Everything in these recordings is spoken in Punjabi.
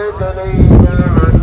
Hallelujah.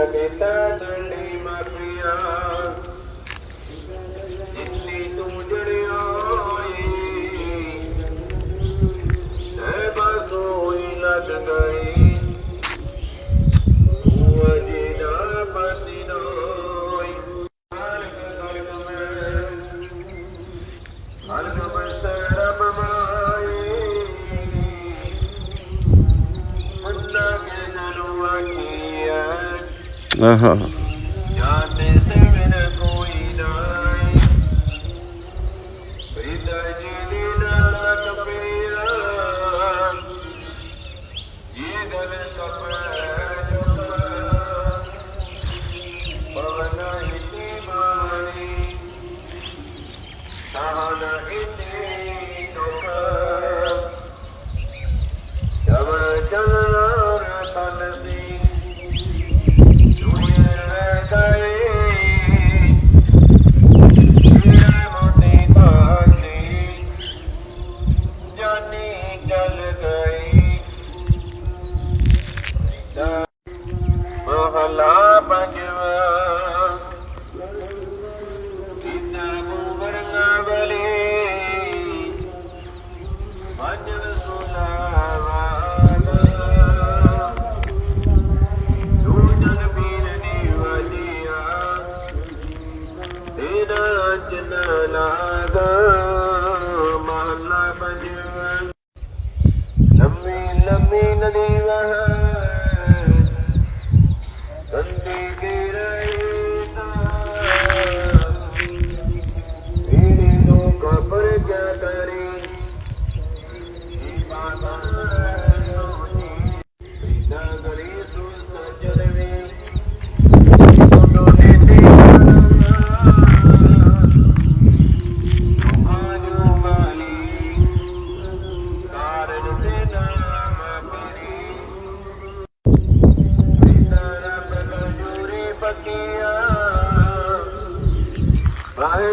ಕವಿತಾ ದಂಡಿ ಮಪಿಯಾ 嗯哼。निकल गई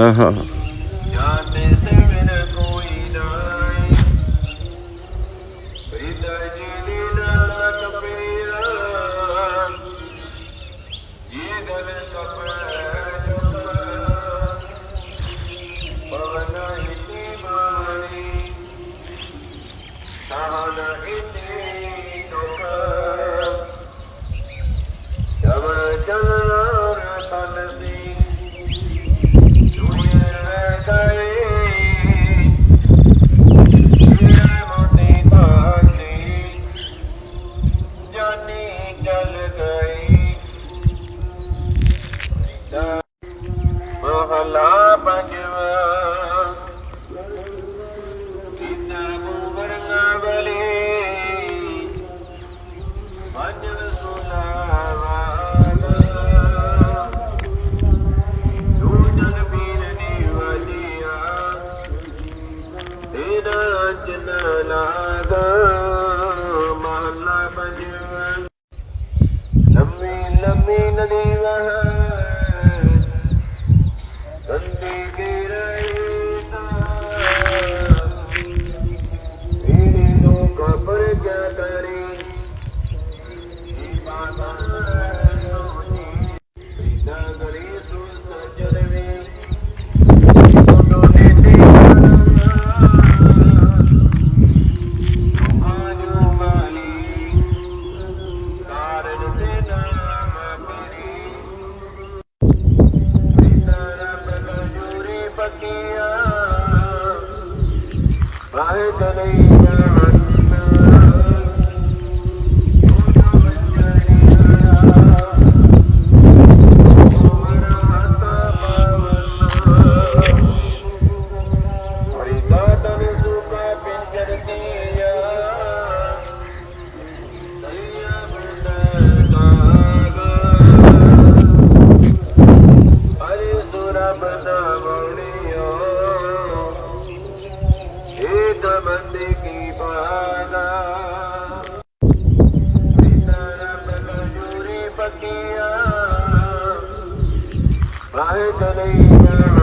Uh-huh. ਪੰਜਵਾ ਜਿਨਾ ਬੁਵਰਗਾ ਬਲੇ ਪੰਜਵ ਸੁਲਾਵਾ ਦੂਜਨ ਬੀਨ ਨਿਵਦੀਆ ਤੇਰਾ ਜਨ ਲਾਗਾ Bye, Danny.